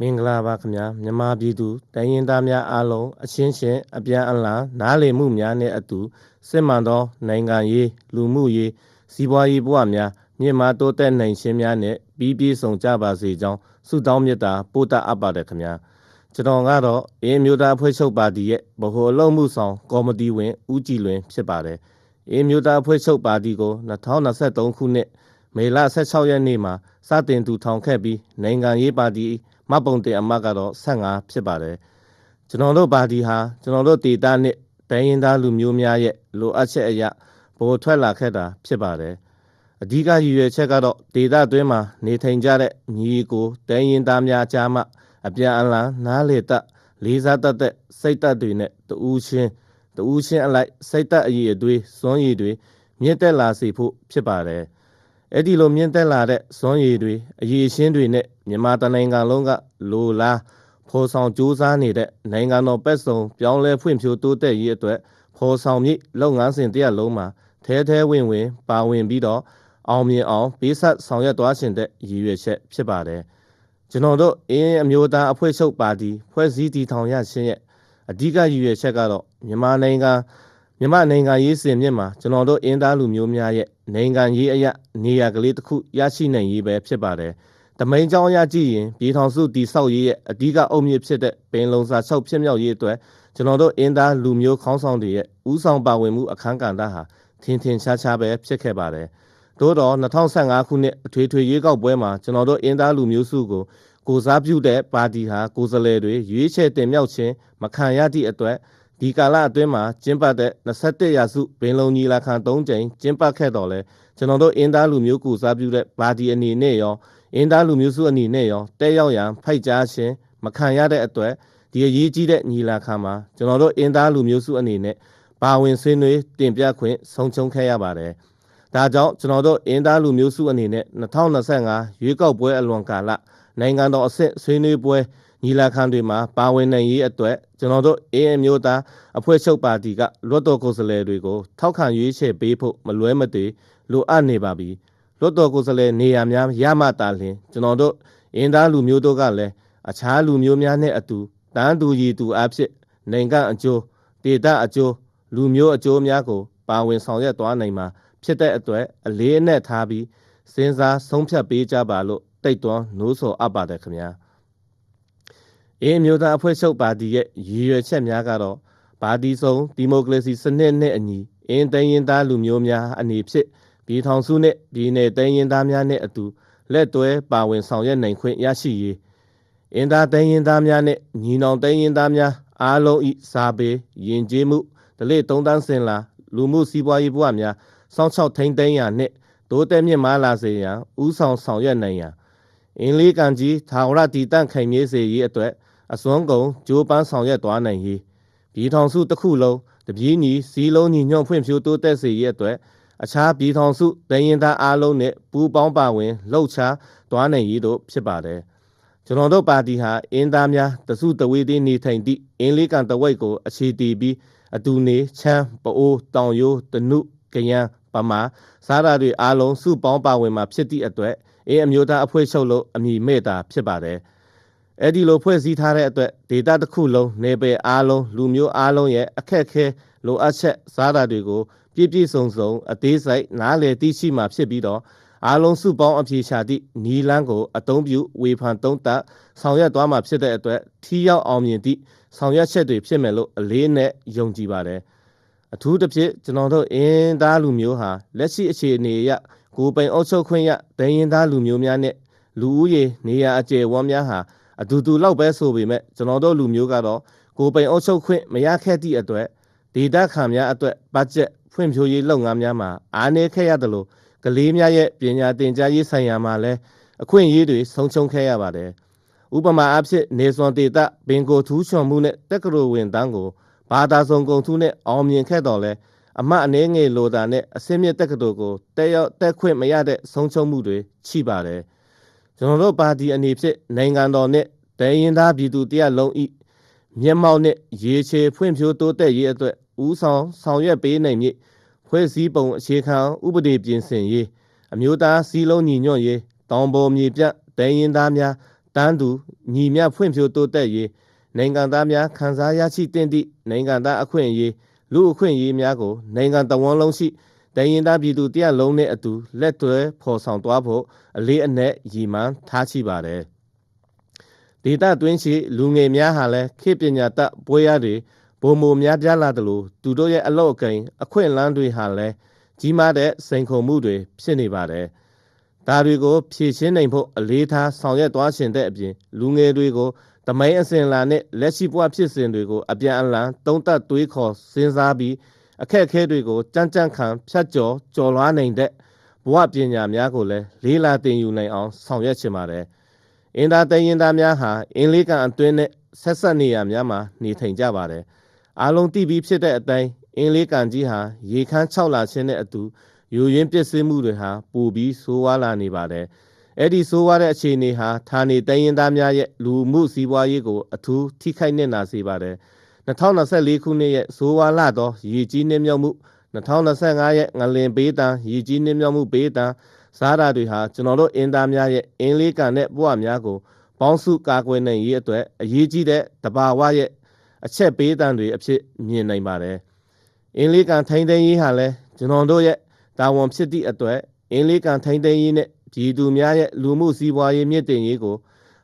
မင်္ဂလာပါခင်ဗျာမြန်မာပြည်သူတိုင်းရင်းသားများအားလုံးအချင်းချင်းအပြန်အလှန်နားလည်မှုများနဲ့အတူစစ်မှန်သော နိုင်ငံရေးလူမှုရေးစီးပွားရေးဘဝများမြင့်မားတိုးတက်နိုင်ခြင်းများနဲ့ပြီးပြည့်စုံကြပါစေကြောင်းဆုတောင်းမေတ္တာပို့တအပ်ပါတယ်ခင်ဗျာကျွန်တော်ကတော့အင်းမျိုးသားအဖွဲ့ချုပ်ပါတီရဲ့ဗဟိုအလုပ်မှုဆောင်ကော်မတီဝင်ဦးကြည်လွင်ဖြစ်ပါတယ်အင်းမျိုးသားအဖွဲ့ချုပ်ပါတီကို2023ခုနှစ် မေလ16ရက်နေ့မှာစတင်ထူထောင်ခဲ့ပြီးနိုင်ငံရေးပါတီမှတ်ပုံတင်အမတ်ကတော့15ဖြစ်ပါတယ်ကျွန်တော်တို့ပါတီဟာကျွန်တော်တို့ဒေတာနဲ့တိုင်းရင်းသားလူမျိုးများရဲ့လိုအပ်ချက်အရာပေါ်ထွက်လာခဲ့တာဖြစ်ပါတယ်အဓိကရည်ရွယ်ချက်ကတော့ဒေတာတွင်းမှာနေထိုင်ကြတဲ့ညီကိုတိုင်းရင်းသားများကြားမှာအပြန်အလှန်နားလေတတ်လေးစားတတ်တဲ့စိတ်သက်တွေနဲ့တူးချင်းတူးချင်းအလိုက်စိတ်သက်အည်အသွေးစွမ်းရည်တွေမြင့်တက်လာစေဖို့ဖြစ်ပါတယ် အဲ့ဒီလိုမြင့်တက်လာတဲ့စွမ်းရည်တွေအရေးရှင်းတွေနဲ့မြန်မာတနိုင်ငံလုံးကလိုလားဖော်ဆောင်ကြိုးစားနေတဲ့နိုင်ငံတော်ပတ်စုံပြောင်းလဲဖွံ့ဖြိုးတိုးတက်ရေးအတွက်ဖော်ဆောင်မြစ်လုပ်ငန်းစဉ်တရက်လုံးမှာထဲထဲဝင်ဝင်ပါဝင်ပြီးတော့အောင်မြင်အောင်ပေးဆက်ဆောင်ရွက်သွားရှင်တဲ့ရည်ရွယ်ချက်ဖြစ်ပါတယ်ကျွန်တော်တို့အင်းအမျိုးသားအဖွဲ့ချုပ်ပါတီဖွဲ့စည်းတည်ထောင်ရခြင်းရဲ့အဓိကရည်ရွယ်ချက်ကတော့မြန်မာနိုင်ငံမြန်မာနိုင်ငံရေးစင်မြင့်မှာကျွန်တော်တို့အင်းသားလူမျိုးများရဲ့ နိုင်ငံရေးအရာနေရာကလေးတစ်ခုရရှိနိုင်ရေးပဲဖြစ်ပါတယ်။တမိန်ကြောင်းအရကြည့်ရင်ပြည်ထောင်စုတည်ဆောက်ရေးရဲ့အဓိကအုတ်မြစ်ဖြစ်တဲ့ပင်လုံစာချုပ်ဖြစ်မြောက်ရေးအတွက်ကျွန်တော်တို့အင်းသားလူမျိုးခေါင်းဆောင်တွေရဲ့ဥဆောင်ပါဝင်မှုအခမ်းကဏ္ဍဟာထင်ထင်ရှားရှားပဲဖြစ်ခဲ့ပါတယ်။သို့တော့2015ခုနှစ်အထွေထွေရွေးကောက်ပွဲမှာကျွန်တော်တို့အင်းသားလူမျိုးစုကိုကိုစားပြုတဲ့ပါတီဟာကိုယ်စားလှယ်တွေရွေးချယ်တင်မြှောက်ခြင်းမခံရသည့်အတွက် ဒီကာလအတွင်းမှာကျင်းပတဲ့21ရာစုဘင်လုံညီလာခံ၃ကြိမ်ကျင်းပခဲ့တော်လဲကျွန်တော်တို့အင်းသားလူမျိုးကိုစားပြုတဲ့ပါတီအနေနဲ့ရောအင်းသားလူမျိုးစုအနေနဲ့ရောတဲရောက်ရန်ဖိုက်ကြားခြင်းမခံရတဲ့အတွက်ဒီအရေးကြီးတဲ့ညီလာခံမှာကျွန်တော်တို့အင်းသားလူမျိုးစုအနေနဲ့ပါဝင်ဆွေးနွေးတင်ပြခွင့်ဆုံးချုံခဲ့ရပါတယ်။ဒါကြောင့်ကျွန်တော်တို့အင်းသားလူမျိုးစုအနေနဲ့2025ရွေးကောက်ပွဲအလွန်ကာလနိုင်ငံတော်အဆင့်ဆွေးနွေးပွဲညီလာခံတွေမှာပါဝင်နိုင်ရေးအတွက် ကျွန်တော်တို့အင်းအမျိုးသားအဖွဲ့ချုပ်ပါတီကလွတ်တော်ကိုယ်စားလှယ်တွေကိုထောက်ခံရွေးချယ်ပေးဖို့မလွဲမသွေလိုအပ်နေပါပြီလွတ်တော်ကိုယ်စားလှယ်နေရာများရမှတာလျှင်ကျွန်တော်တို့အင်းသားလူမျိုးတို့ကလည်းအခြားလူမျိုးများနဲ့အတူတန်းတူရည်တူအဖြစ်နိုင်ငံအကျိုးဒေတာအကျိုးလူမျိုးအကျိုးများကိုပါဝင်ဆောင်ရွက်သွားနိုင်မှာဖြစ်တဲ့အတွက်အလေးအနက်ထားပြီးစဉ်းစားဆုံးဖြတ်ပေးကြပါလို့တိတ်သွန်းနှိုးဆော်အပ်ပါတယ်ခင်ဗျာ အင်းမျိုးသားအဖွဲ့ချုပ်ပါတီရဲ့ရည်ရွယ်ချက်များကတော့ပါတီဆုံးဒီမိုကရေစီစနစ်နဲ့အညီအင်းတိုင်းရင်းသားလူမျိုးများအနေဖြင့်ပြည်ထောင်စုနဲ့ပြည်내တိုင်းရင်းသားများနဲ့အတူလက်တွဲပါဝင်ဆောင်ရွက်နိုင်ခွင့်ရရှိရေးအင်းသားတိုင်းရင်းသားများနဲ့ညီနောင်တိုင်းရင်းသားများအားလုံးဤစာပေယဉ်ကျေးမှုဒလိသုံးတန်းစင်လာလူမှုစီးပွားရေးဘဝများစောင့်ရှောက်ထိန်းသိမ်းရန်နှင့်တိုးတက်မြင့်မားလာစေရန်ဥဆောင်ဆောင်ရွက်နိုင်ရန်အင်းလေးကန်ကြီးထာဝရတည်တံ့ခိုင်မြဲစေရေးအတွက် အစွမ်းကုန်ကြိုးပမ်းဆောင်ရွက်သွားနိုင်ရေးပြည်ထောင်စုတစ်ခုလုံးတပြေးညီစီလုံးညီညွတ်ဖွံ့ဖြိုးတိုးတက်စေရေးအတွက်အခြားပြည်ထောင်စုဒရင်သားအားလုံးနဲ့ပူးပေါင်းပါဝင်လှုပ်ရှားသွားနိုင်ရေးတို့ဖြစ်ပါတယ်ကျွန်တော်တို့ပါတီဟာအင်းသားများတစုတဝေးသေးနေထိုင်သည့်အင်းလေးကန်တဝိတ်ကိုအခြေတည်ပြီးအတူနေချမ်းပအိုးတောင်ရိုးတနုကရန်ပမာစားတာတွေအားလုံးစုပေါင်းပါဝင်မှာဖြစ်သည့်အတွက်အင်းအမျိုးသားအဖွဲ့ချုပ်လို့အမည်မဲ့တာဖြစ်ပါတယ် အဲ့ဒီလိုဖွဲ့စည်းထားတဲ့အတွက်ဒေတာတစ်ခုလုံးနေပယ်အားလုံးလူမျိုးအားလုံးရဲ့အခက်ခဲလိုအပ်ချက်စားတာတွေကိုပြည့်ပြည့်စုံစုံအသေးစိတ်နားလည်သိရှိမှဖြစ်ပြီးတော့အားလုံးစုပေါင်းအပြေရှာသည့်နီလန်းကိုအတုံးပြုဝေဖန်သုံးသပ်ဆောင်ရွက်သွားမှာဖြစ်တဲ့အတွက်ထီးရောက်အောင်မြင်သည့်ဆောင်ရွက်ချက်တွေဖြစ်မယ်လို့အလေးနဲ့ယုံကြည်ပါတယ်အထူးသဖြင့်ကျွန်တော်တို့အင်းသားလူမျိုးဟာလက်ရှိအခြေအနေအရကိုပိုင်အုပ်ချုပ်ခွင့်ရဒိင်းရင်သားလူမျိုးများနဲ့လူဦးရေနေရာအကျယ်ဝန်းများဟာ အတူတူလောက်ပဲဆိုပေမဲ့ကျွန်တော်တို့လူမျိုးကတော့ကိုပိုင်အုပ်ချုပ်ခွင့်မရခဲ့သည့်အတွက်ဒေတာခံများအတွက်ဘတ်ဂျက်ဖွံ့ဖြိုးရေးလုပ်ငန်းများမှာအားနည်းခဲ့ရတယ်လို့ကလေးများရဲ့ပညာသင်ကြားရေးဆိုင်ရာမှာလည်းအခွင့်အရေးတွေဆုံးရှုံးခဲ့ရပါတယ်။ဥပမာအဖြစ်နေစွန်ဒေတာဘင်ကိုထူးချွန်မှုနဲ့တက္ကသိုလ်ဝင်တန်းကိုဘာသာစုံကုန်ထူးနဲ့အောင်မြင်ခဲ့တော်လဲအမတ်အနေငယ်လိုတာနဲ့အစင်းမြင့်တက္ကသိုလ်ကိုတက်ရောက်တက်ခွင့်မရတဲ့ဆုံးရှုံးမှုတွေရှိပါတယ်။ ကျွန်တော်တို့ပါတီအနေဖြင့်နိုင်ငံတော်နဲ့ဒိရင်သားပြည်သူတရက်လုံးဤမျက်မှောက်နဲ့ရေချေဖွံ့ဖြိုးတိုးတက်ရေးအတွက်ဦးဆောင်ဆောင်ရွက်ပေးနိုင်မည်ဖွဲ့စည်းပုံအခြေခံဥပဒေပြင်ဆင်ရေးအမျိုးသားစည်းလုံးညီညွတ်ရေးတောင်ပေါ်မြေပြဒိရင်သားများတန်းတူညီမျှဖွံ့ဖြိုးတိုးတက်ရေးနိုင်ငံသားများခံစားရရှိသင့်သည့်နိုင်ငံသားအခွင့်အရေးလူအခွင့်အရေးများကိုနိုင်ငံတော်ဝန်လုံးရှိ တရင်သားပြည်သူတရက်လုံးနဲ့အတူလက်တွဲဖော်ဆောင်သွားဖို့အလေးအနက်ရည်မှန်းထားရှိပါတယ်ဒေတာတွင်းရှိလူငယ်များဟာလည်းခေပညာတတ်ပွဲရတွေဘုံမများပြားလာတယ်လို့သူတို့ရဲ့အလောက်အကိန်းအခွင့်အလမ်းတွေဟာလည်းကြီးမားတဲ့စိန်ခေါ်မှုတွေဖြစ်နေပါတယ်ဒါတွေကိုဖြည့်ရှင်းနိုင်ဖို့အလေးထားဆောင်ရွက်သွားရှင်တဲ့အပြင်လူငယ်တွေကိုတမိုင်းအစဉ်လာနဲ့လက်ရှိဘဝဖြစ်စဉ်တွေကိုအပြန်အလှန်တုံးတက်တွေးခေါ်စဉ်းစားပြီး အခက်အခဲတွေကိုကြမ်းကြမ်းခံဖြတ်ကျော်ကျော်လွှားနိုင်တဲ့ဘဝပညာများကိုလည်းလေးလာတင်ယူနိုင်အောင်ဆောင်ရွက်ချင်ပါတယ်။အင်တာတရင်သားများဟာအင်းလေးကန်အတွင်းနဲ့ဆက်ဆက်နေရများမှာနေထိုင်ကြပါတယ်။အားလုံးသိပြီးဖြစ်တဲ့အတိုင်းအင်းလေးကန်ကြီးဟာရေခမ်း6လချင်းနဲ့အတူယူရင်းပစ္စည်းမှုတွေဟာပိုပြီးဆိုးဝါးလာနေပါတယ်။အဲ့ဒီဆိုးဝါးတဲ့အခြေအနေဟာဌာနေတရင်သားများရဲ့လူမှုစီးပွားရေးကိုအထူးထိခိုက်နေတာစေပါတယ်။ 2024ခုနှစ်ရဲ့ဇိုးဝါလာသောရည်ကြီးနှင်းမြောက်မှု2025ရဲ့ငလင်ပေးတံရည်ကြီးနှင်းမြောက်မှုပေးတံစားတာတွေဟာကျွန်တော်တို့အင်တာများရဲ့အင်းလေးကန်တဲ့ဘဝများကိုပေါင်းစုကာကွယ်နိုင်ရေးအတွက်အရေးကြီးတဲ့တဘာဝရဲ့အချက်ပေးတံတွေအဖြစ်မြင်နိုင်ပါတယ်။အင်းလေးကန်ထိန်းသိမ်းရေးဟာလည်းကျွန်တော်တို့ရဲ့တာဝန်ဖြစ်သည့်အတွက်အင်းလေးကန်ထိန်းသိမ်းရေးနဲ့ပြည်သူများရဲ့လူမှုစီးပွားရေးမြင့်တင်ရေးကို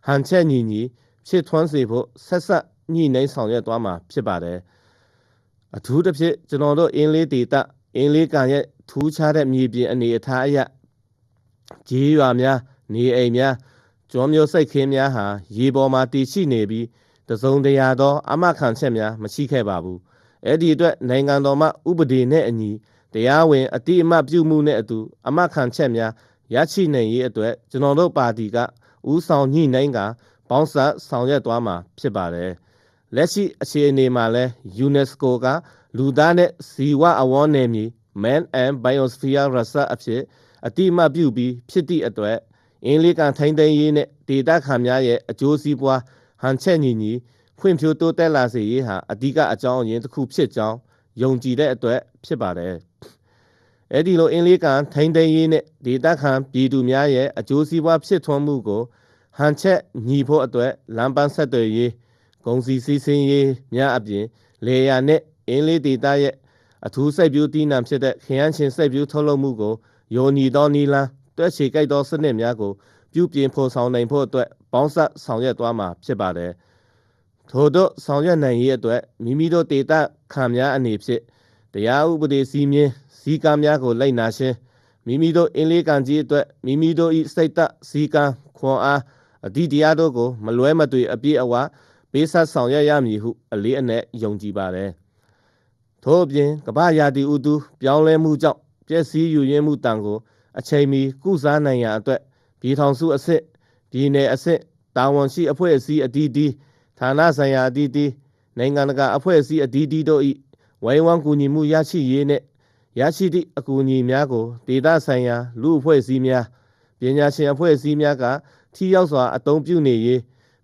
ဟန်ချက်ညီညီဖြစ်ထွန်းစေဖို့ဆက်ဆက် ညှိနှိုင်းဆောင်ရွက်သွားမှာဖြစ်ပါတယ်အထူးသဖြင့်ကျွန်တော်တို့အင်းလေးဒေတာအင်းလေးကန်ရဲ့ထူးခြားတဲ့မြေပြင်အနေအထားအရဂျေးရွာများနေအိမ်များကျွမ်းမျိုးစိတ်ခင်းများဟာရေပေါ်မှာတည်ရှိနေပြီးတစုံတရာသောအမခံချက်များမရှိခဲ့ပါဘူးအဲ့ဒီအတွက်နိုင်ငံတော်မှဥပဒေနဲ့အညီတရားဝင်အတိအမှပြုမှုနဲ့အတူအမခံချက်များရရှိနိုင်ရေးအတွက်ကျွန်တော်တို့ပါတီကဥဆောင်ညှိနှိုင်းကပေါင်းစပ်ဆောင်ရွက်သွားမှာဖြစ်ပါတယ်။ လက်ရှိအခြေအနေမှာလဲ UNESCO ကလူသားနဲ့ဇီဝအဝန်းနယ်မြေ Man and Biosphere Reserve အဖြစ်အတိအမှတ်ပြုပြီးဖြစ်သည့်အတွက်အင်းလေးကန်ထိုင်းသိမ်းရေးနဲ့ဒေတာခံများရဲ့အကျိုးစီးပွားဟန်ချက်ညီညီဖွံ့ဖြိုးတိုးတက်လာစေရေးဟာအဓိကအကြောင်းအရင်းတစ်ခုဖြစ်ကြောင်းယုံကြည်တဲ့အတွက်ဖြစ်ပါတယ်။အဲဒီလိုအင်းလေးကန်ထိုင်းသိမ်းရေးနဲ့ဒေတာခံပြည်သူများရဲ့အကျိုးစီးပွားဖြစ်ထွန်းမှုကိုဟန်ချက်ညီဖို့အတွက်လမ်းပန်းဆက်သွယ်ရေး ဂုံစီစီစင်းရေးများအပြင်လေယာနဲ့အင်းလေးဒေတာရဲ့အထူးစိုက်ပျိုးတီးနှံဖြစ်တဲ့ခရမ်းချင်းစိုက်ပျိုးထုတ်လုပ်မှုကိုယိုညီသောနီလန်းတွဲချေကြိုက်သောစနစ်များကိုပြုပြင်ဖော်ဆောင်နိုင်ဖို့အတွက်ပေါင်းစပ်ဆောင်ရွက်သွားမှာဖြစ်ပါတယ်။ထို့သောဆောင်ရွက်နိုင်ရေးအတွက်မိမိတို့ဒေတာခံများအနေဖြင့်တရားဥပဒေစည်းမျဉ်းစည်းကမ်းများကိုလိုက်နာခြင်းမိမိတို့အင်းလေးကန်ကြီးအတွက်မိမိတို့၏စိတ်သက်စည်းကမ်းခွန်အားအသည့်တရားတို့ကိုမလွဲမသွေအပြည့်အဝ ပေးဆက်ဆောင်ရွက်ရမည်ဟု အလေးအနက်ယုံကြည်ပါတယ်။ထို့အပြင်ကမ္ဘာရာသီဥတုပြောင်းလဲမှုကြောင့်ပျက်စီးယူရင်းမှုတန်ကိုအချိန်မီကုစားနိုင်ရန်အတွက်ပြည်ထောင်စုအဆင့်ပြည်내အဆင့်တာဝန်ရှိအဖွဲ့အစည်းအသီးသီးဌာနဆိုင်ရာအသီးသီးနိုင်ငံတကာအဖွဲ့အစည်းအသီးသီးတို့၏ဝိုင်းဝန်းကူညီမှုရရှိရေးနှင့်ရရှိသည့်အကူအညီများကိုဒေသဆိုင်ရာလူအဖွဲ့အစည်းများပညာရှင်အဖွဲ့အစည်းများကထိရောက်စွာအသုံးပြုနေရေး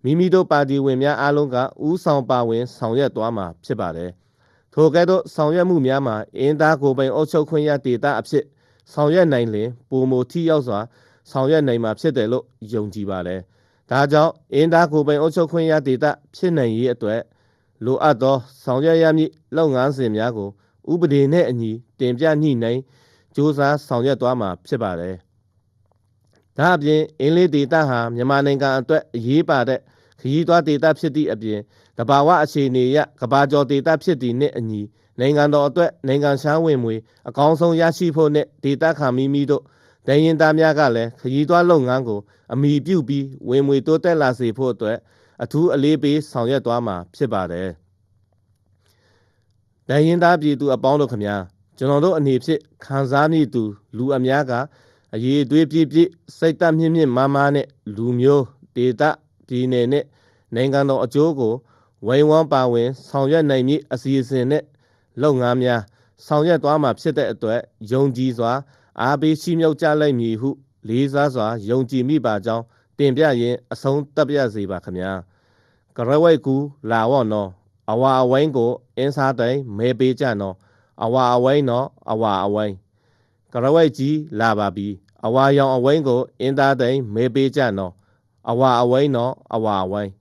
မိမိတို့ပါတီဝင်များအားလုံးကဥဆောင်ပါဝင် ဆောင်ရွက်သွားမှာဖြစ်ပါတယ်။ထိုကဲ့သို့ဆောင်ရွက်မှုများမှာအင်းသားကိုပိုင်အုပ်ချုပ်ခွင့်ရဒေတာအဖြစ်ဆောင်ရွက်နိုင်လင်ပုံမထိရောက်စွာ ဆောင်ရွက်နိုင်မှာဖြစ်တယ်လို့ယုံကြည်ပါတယ်။ဒါကြောင့်အင်းသားကိုပိုင်အုပ်ချုပ်ခွင့်ရဒေတာဖြစ်နိုင်ရေးအတွက်လိုအပ်သော ဆောင်ရွက်ရမည့်လုပ်ငန်းစဉ်များကိုဥပဒေနဲ့အညီတင်ပြညှိနှိုင်းစ조사ဆောင်ရွက်သွားမှာဖြစ်ပါတယ်။ဒါအပြင်အင်းလေးဒေတာဟာမြန်မာနိုင်ငံအတွက်အရေးပါတဲ့ ခရီးသွားဒေသဖြစ်သည့်အပြင်တဘာဝအခြေအနေအရကဘာကျော်ဒေသဖြစ်သည့်နှင့်အညီနိုင်ငံတော်အတွက်နိုင်ငံရှားဝင်မွေအကောင်းဆုံးရရှိဖို့နှင့်ဒေသခံမိမိတို့ဒိရင်သားများကလည်းခရီးသွားလုပ်ငန်းကိုအမိပြုပြီးဝင်မွေတိုးတက်လာစေဖို့အတွက်အထူးအလေးပေးဆောင်ရွက်သွားမှာဖြစ်ပါတယ်။ဒိရင်သားပြည်သူအပေါင်းတို့ခမညာကျွန်တော်တို့အနေဖြင့်ခံစားမိသူ လူအများကအရေးအသွေးပြည့်ပြည့်စိတ်သက်မြင့်မြင့်မားမားနဲ့လူမျိုးဒေသ ပြည်နယ်နဲ့နိုင်ငံတော်အကျိုးကိုဝိုင်းဝန်းပါဝင် ဆောင်ရွက်နိုင်မည့်အစီအစဉ်နဲ့လုပ်ငန်းများဆောင်ရွက်သွားမှာဖြစ်တဲ့အတွက်ယုံကြည်စွာအားပေးရှိမြောက်ကြလိုက်မည်ဟုလေးစားစွာယုံကြည်မိပါကြောင်းတင်ပြရင်းအဆုံးတပ်ပြစေပါခမညာကရဝိတ်ကူလာဝော့နော်အဝါအဝိုင်းကိုအင်းစားတိုင်မဲပေးကြနော်အဝါအဝိုင်းနော်အဝါအဝိုင်းကရဝိတ်ကြီးလာပါပြီအဝါရောင်အဝိုင်းကိုအင်းသားတိုင်မဲပေးကြနော် အဝအဝိုင်းနော်အဝအဝိုင်း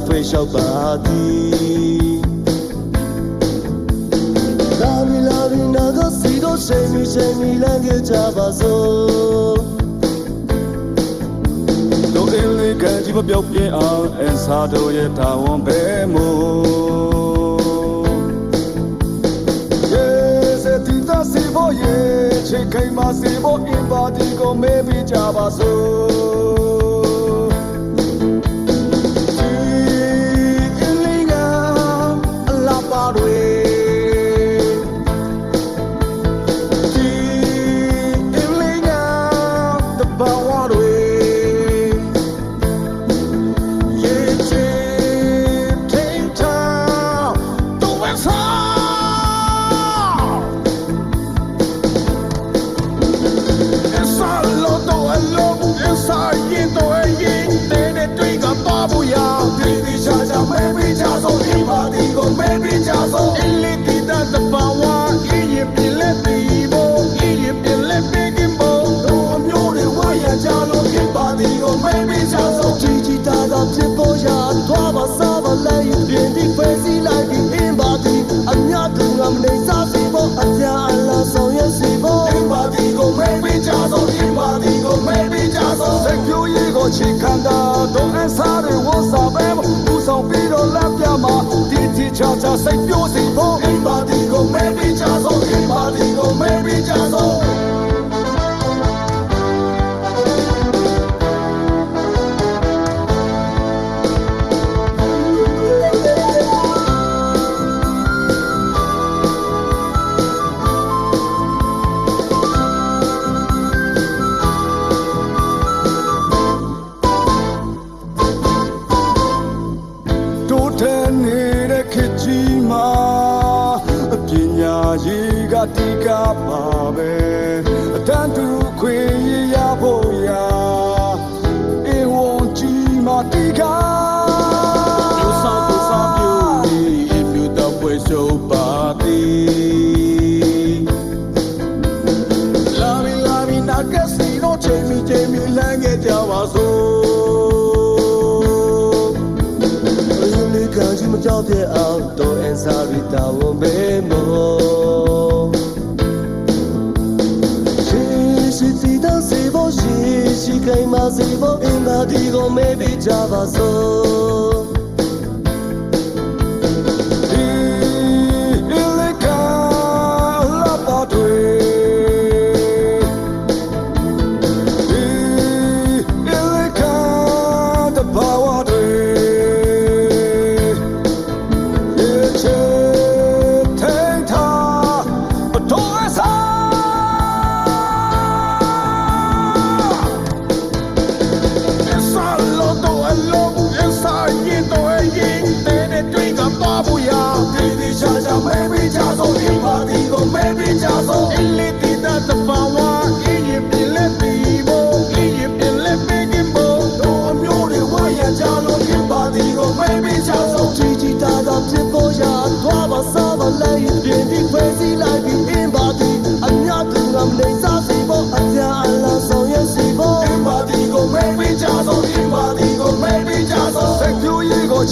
foi shabadi Lavi lavi nago sido shemi shemi lange chabazo Do ele kanji ba pyauk pyin ang en sa do ye tawon be mo Yese tita sibo ye che kai ma sibo in body go maybe chabazo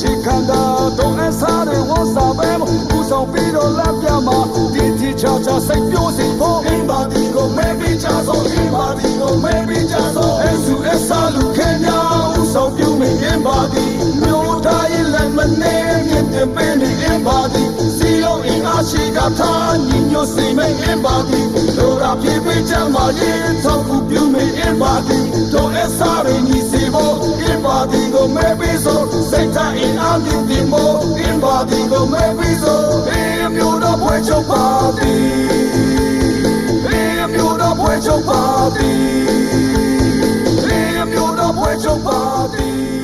ရှိခံတာတော့အစားတွေဝတ်စားပဲပူဆောင်ပြီးတော့လက်ပြမှာဒီတီချာချာစိတ်ပြိုးစီဖို့အင်းပါတီကို maybe ချာဆိုအင်းပါတီကို maybe ချာဆိုအဆူအစားလူခင်ညာဦးဆောင်ပြုမိအင်းပါတီမျိုးသားရင်လက်မနေမြင့်တင်ပေးနေအင်းပါတီစီယုံအင်းအားရှိကသာညီညွတ်စီမိအင်းပါတီတို့ရာပြေးပြေးချမ်းပါရင်ထောက်ကူပြုမိအင်းပါတီတို့အစားရင်းစီဖို့အင်းပါတီကို maybe လူဒီမိုအင်းပါဒီကိုမဲပြီးဆိုအင်းမျိုးတော့ပွဲချုပ်ပါသည်အင်းမျိုးတော့ပွဲချုပ်ပါသည်အင်းမျိုးတော့ပွဲချုပ်ပါသည်